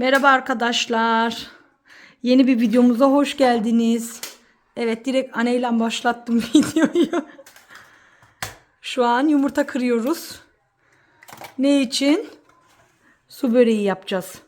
Merhaba arkadaşlar. Yeni bir videomuza hoş geldiniz. Evet direkt aneyle başlattım videoyu. Şu an yumurta kırıyoruz. Ne için? Su böreği yapacağız.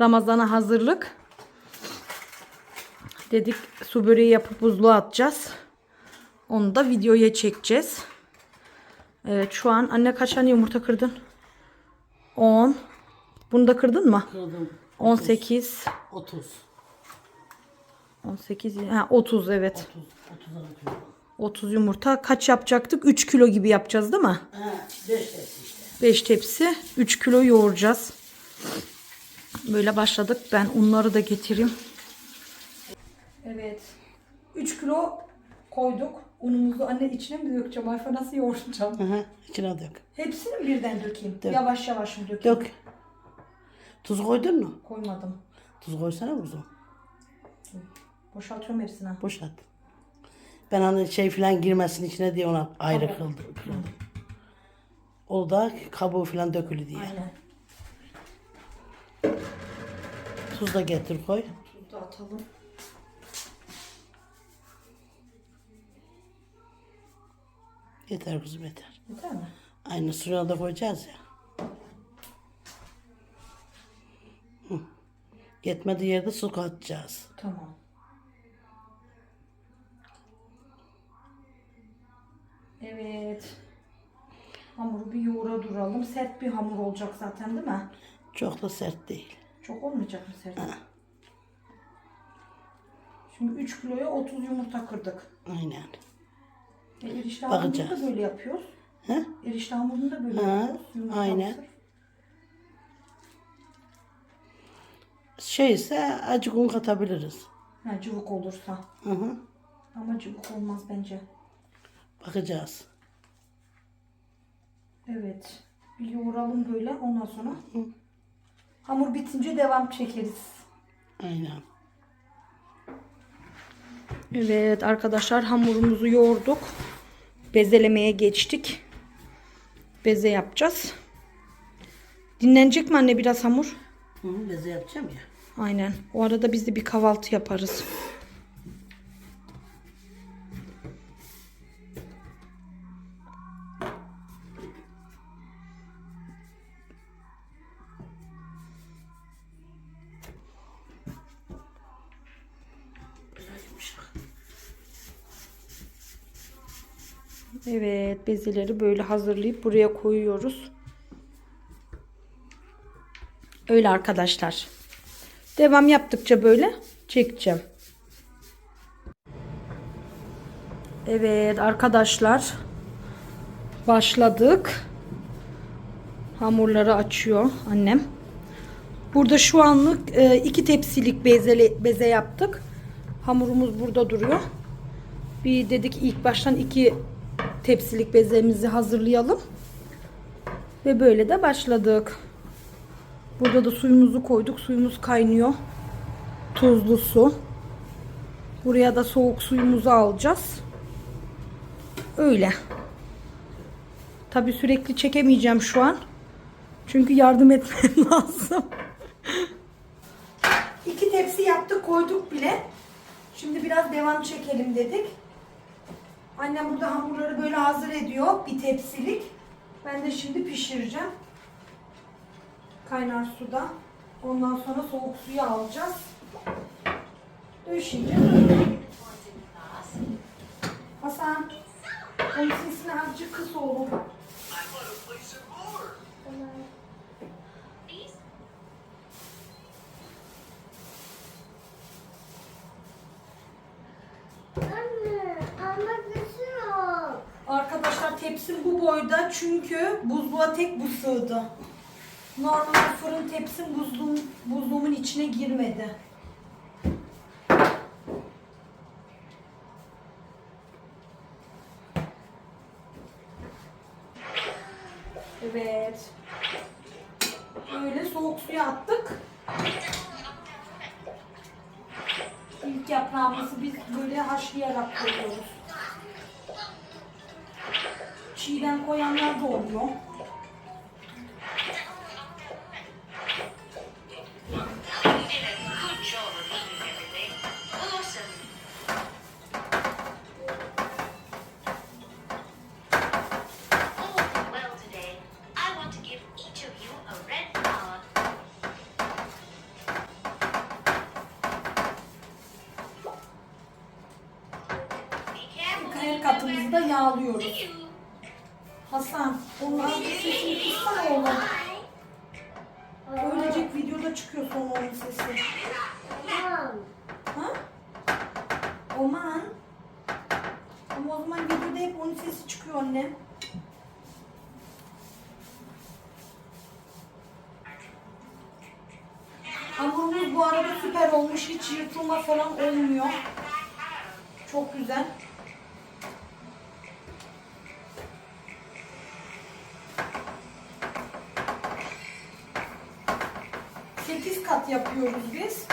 Ramazana hazırlık. Dedik su böreği yapıp buzluğa atacağız. Onu da videoya çekeceğiz. Evet şu an anne kaç tane yumurta kırdın? 10. Bunu da kırdın mı? Kırdım. 18 30. 18 ha 30 evet. 30. 30 atıyorum. 30 yumurta kaç yapacaktık? 3 kilo gibi yapacağız değil mi? Ha, 5 tepsi işte. 5 tepsi 3 kilo yoğuracağız. Böyle başladık. Ben unları da getireyim. Evet. 3 kilo koyduk. Unumuzu anne içine mi dökeceğim? Ayfa nasıl yoğuracağım? Hı hı. İçine dök. Hepsini mi birden dökeyim? Dök. Yavaş yavaş mı dökeyim? Dök. Tuz koydun mu? Koymadım. Tuz koysana kuzum. Boşaltıyorum hepsini. Boşalt. Ben hani şey falan girmesin içine diye ona ayrı Tamam. kıldım. kıldım. O da kabuğu falan dökülü diye. Aynen. Tuz da getir koy. Tuz da atalım. Yeter kuzum yeter. Yeter mi? Aynı suyuna da koyacağız ya. Yetmediği yerde su katacağız. Tamam. Evet. Hamuru bir yoğura duralım. Sert bir hamur olacak zaten değil mi? Çok da sert değil. Çok olmayacak mı sert? Şimdi 3 kiloya 30 yumurta kırdık. Aynen. E, erişte hamurunu da böyle yapıyoruz. He? Erişte hamurunu da böyle Ha, yapıyoruz. Yumurta aynen. mısır. Şeyse acık un katabiliriz. Ha, cıvık olursa. Hı hı. Ama cıvık olmaz bence. Bakacağız. Evet. Bir yoğuralım böyle ondan sonra. Hamur bitince devam çekeriz. Aynen. Evet arkadaşlar hamurumuzu yoğurduk. Bezelemeye geçtik. Beze yapacağız. Dinlenecek mi anne biraz hamur? Hı hı, beze yapacağım ya. Aynen. O arada biz de bir kahvaltı yaparız. Evet bezeleri böyle hazırlayıp buraya koyuyoruz. Öyle arkadaşlar. Devam yaptıkça böyle çekeceğim. Evet arkadaşlar. Başladık. Hamurları açıyor annem. Burada şu anlık e, iki tepsilik bezeli, beze yaptık. Hamurumuz burada duruyor. Bir dedik ilk baştan iki tepsilik bezemizi hazırlayalım. Ve böyle de başladık. Burada da suyumuzu koyduk. Suyumuz kaynıyor. Tuzlu su. Buraya da soğuk suyumuzu alacağız. Öyle. Tabi sürekli çekemeyeceğim şu an. Çünkü yardım etmem lazım. İki tepsi yaptık koyduk bile. Şimdi biraz devam çekelim dedik. Annem burada hamurları böyle hazır ediyor. Bir tepsilik. Ben de şimdi pişireceğim. Kaynar suda. Ondan sonra soğuk suyu alacağız. Döşeyeceğiz. Hasan. Onun sesini azıcık kıs oğlum. Arkadaşlar tepsim bu boyda çünkü buzluğa tek bu sığdı. Normal fırın tepsim buzluğum, buzluğumun içine girmedi. Evet. Böyle soğuk suya attık. İlk yaprağımızı biz böyle haşlayarak koyuyoruz. Çiğden koyanlar da oluyor. Videoda çıkıyor sonra onun sesi. Tamam. Ha? Oman. Ama o zaman videoda hep onun sesi çıkıyor anne. Hamurumuz bu arada süper olmuş. Hiç yırtılma falan olmuyor. Çok güzel. Sekiz kat yapıyoruz biz.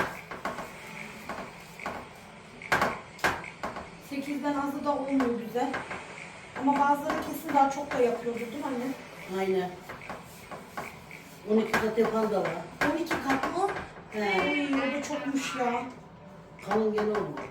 8'den azı da olmuyor güzel. Ama bazıları kesin daha çok da yapıyordu değil mi anne? Aynen. 12 kat yapan da var. 12 kat mı? He. Uy, o da çokmuş ya. Kalın gene oldu.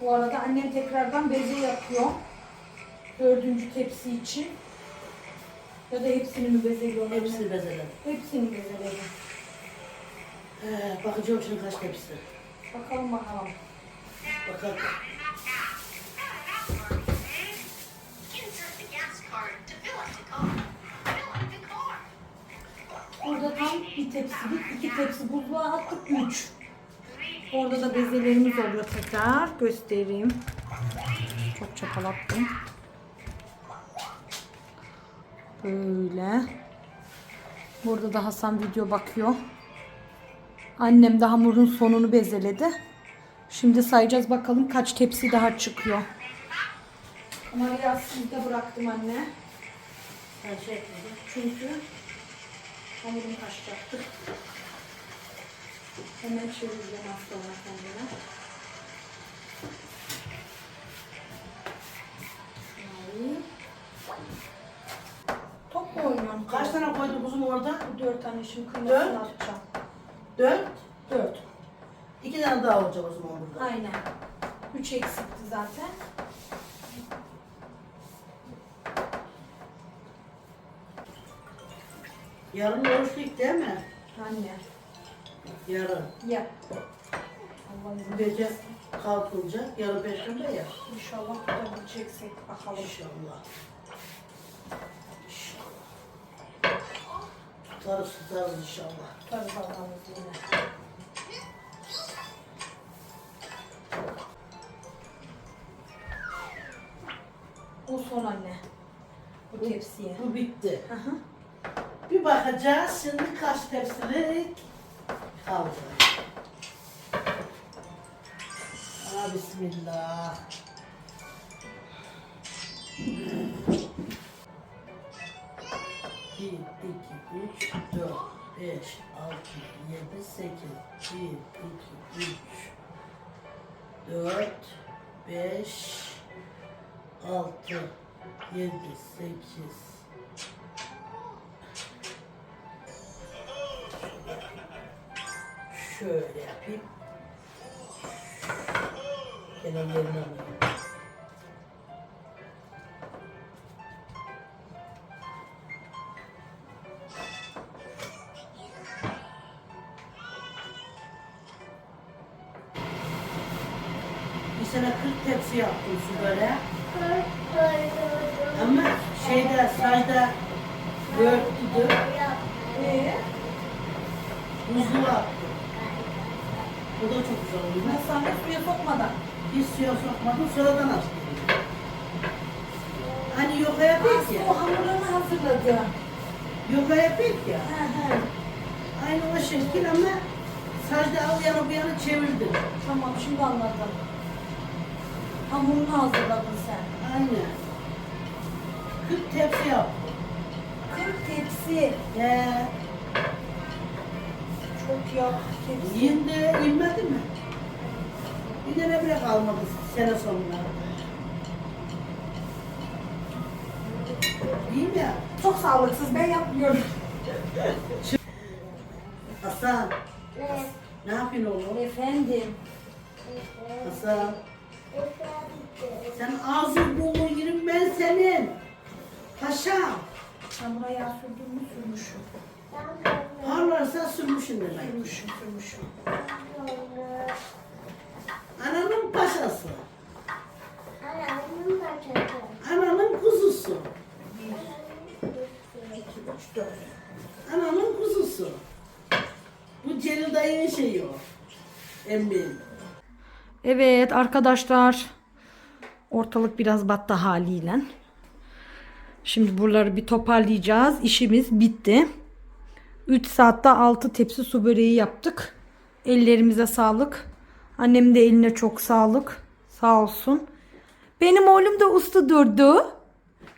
Bu arada annem tekrardan beze yapıyor. Dördüncü tepsi için. Ya da hepsini mi bezeliyor? anne? Hepsini bezeledim. Hepsini bezeledim. He, bakacağım şimdi kaç tepsi. Bakalım bakalım. Bakalım. Burada tam bir tepsilik, iki tepsi buzluğa attık, üç. Orada da bezelerimiz oluyor tekrar. Göstereyim. Çok çapalattım. Böyle. Burada da Hasan video bakıyor. Annem de hamurun sonunu bezeledi. Şimdi sayacağız bakalım kaç tepsi daha çıkıyor. Ama biraz sizde bıraktım anne. Ben şey ekledim. Çünkü hamurum kaçacaktı. Hemen çevireceğim az sonra kendine. Şurayı. Top mu oynuyorsun? Kaç tane koydun kuzum orada? Dört tane şimdi Dört. atacağım. Dört. Dört. İki tane daha olacak o zaman burada. Aynen. Üç eksikti zaten. Yarın oruçluk değil mi? Anne. Yarın. Yap. Allah izin Bu verirse. gece kalkılacak. Yarın perşembe ya. İnşallah tutabileceksek bakalım. İnşallah. Tutarız tutarız inşallah. Tutarız Allah'ın izniyle. O son anne. Bu tepsiye. Bu bitti. Hı hı. Bir bakacağız şimdi kaç tepsilik kaldı. Aa, bismillah. Bir, iki, üç, dört, beş, altı, yedi, sekiz. Bir, iki, üç, dört, beş, altı, yedi, sekiz, Şöyle yapayım. Kenarlarını alayım. Bir sene 40 tepsi yaptım su böyle. Ama şeyde, sajda dörtlüdü. Ee, Buzluğa attım. O da çok güzel oldu. masanda suya sokmadan. Hiç suya sokmadım, sonradan açtım. Hani yoga yapıyoruz Aslı ya. o hamurlarını hazırladı. Yoga yapıyoruz ya. He he. Aynı o şekil ama sadece al yana bu yana çevirdim. Tamam şimdi anladım. Hamurunu hazırladın sen. Aynen. 40 tepsi yaptım. 40 tepsi. He. Tepsi. Yinde inmedi mi? Bir tane bile kalmadı sene sonuna. İyi mi ya? Çok sağlıksız ben yapmıyorum. Hasan, Ne yapıyorsun oğlum? Efendim. Hasan. Sen ağzın burnun yerim ben senin. Paşam. Ben buraya yağ sürdüm mü sürmüşüm. Parlarsa sürmüşsün demek. Sürmüşüm sürmüşüm. Ananın paşası. Ayağımın paçası. Ananın kuzusu. İki, üç, dört. Ananın kuzusu. Bu Celil dayının şeyi o. Emmi. Evet arkadaşlar. Ortalık biraz battı haliyle. Şimdi buraları bir toparlayacağız. İşimiz bitti. 3 saatte 6 tepsi su böreği yaptık. Ellerimize sağlık. Annemin de eline çok sağlık. Sağ olsun. Benim oğlum da usta durdu.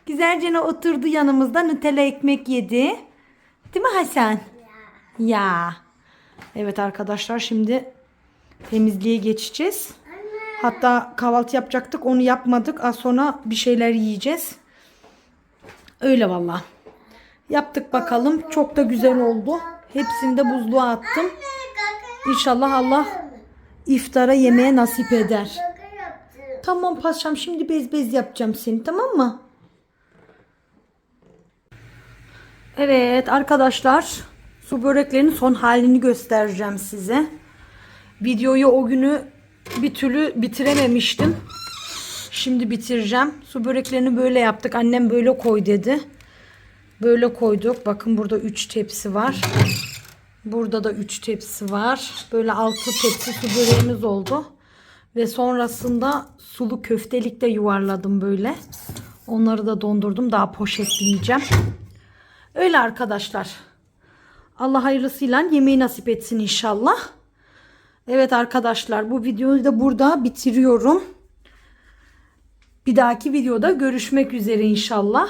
Güzelce oturdu yanımızda. Nutella ekmek yedi. Değil mi Hasan? Ya. Evet arkadaşlar şimdi temizliğe geçeceğiz. Hatta kahvaltı yapacaktık onu yapmadık. Az sonra bir şeyler yiyeceğiz. Öyle valla. Yaptık bakalım. Çok da güzel oldu. Hepsini de buzluğa attım. İnşallah Allah iftara yemeğe nasip eder. Tamam paşam şimdi bez bez yapacağım seni tamam mı? Evet arkadaşlar su böreklerinin son halini göstereceğim size. Videoyu o günü bir türlü bitirememiştim. Şimdi bitireceğim. Su böreklerini böyle yaptık. Annem böyle koy dedi. Böyle koyduk. Bakın burada 3 tepsi var. Burada da 3 tepsi var. Böyle 6 tepsi su böreğimiz oldu. Ve sonrasında sulu köftelikte yuvarladım böyle. Onları da dondurdum. Daha poşetleyeceğim. Öyle arkadaşlar. Allah hayırlısıyla yemeği nasip etsin inşallah. Evet arkadaşlar bu videoyu da burada bitiriyorum. Bir dahaki videoda görüşmek üzere inşallah.